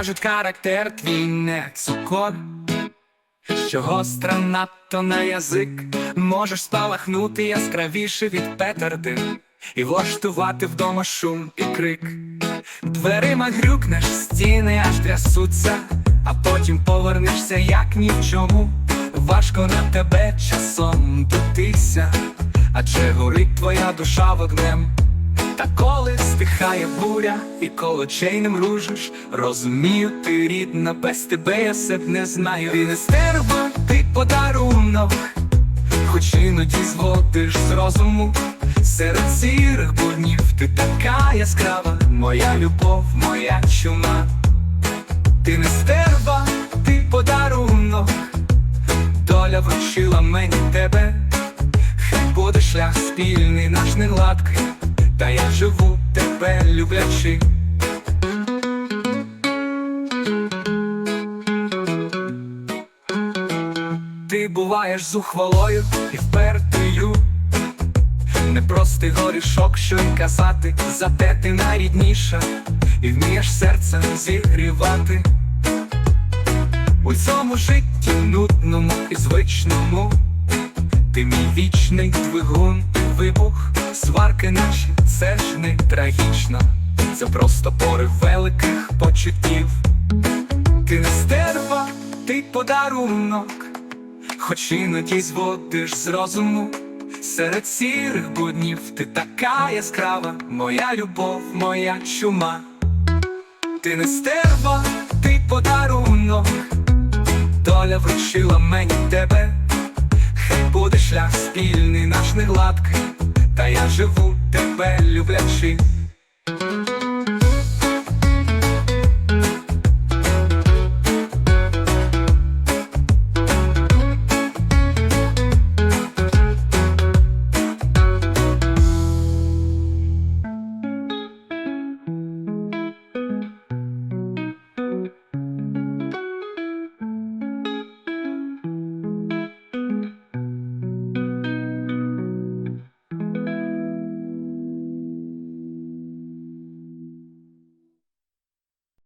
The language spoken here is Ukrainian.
кажуть, характер твій не цукор, що гостра надто на язик, можеш спалахнути яскравіше від петерди, і влаштувати вдома шум і крик. Дверима грюкнеш, стіни аж трясуться, а потім повернешся, як ні в чому. Важко на тебе часом дутися, адже горить твоя душа вогнем. Та коли стихає буря, і коло очей не мружиш, розумію, ти рідна, без тебе я себе не знаю. І не стерва, ти подарунок, хоч іноді зводиш з розуму. Серед сірих буднів ти така яскрава, моя любов, моя чума. Ти не стерва, ти подарунок, доля вручила мені тебе. Хай буде шлях спільний наш не гладкий, та я живу тебе люблячи. Ти буваєш зухвалою і впертою, непростий горішок, що й казати, зате ти найрідніша, і вмієш серце зігрівати. У цьому житті нудному і звичному ти мій вічний двигун вибух, сварки наші, це ж не трагічно, це просто порив великих почуттів. Ти не стерва, ти подарунок, хоч іноді зводиш з розуму. Серед сірих буднів ти така яскрава, моя любов, моя чума. Ти не стерва, ти подарунок, доля вручила мені тебе. Хай буде шлях спільний наш не гладкий, та я живу тебе люблячи.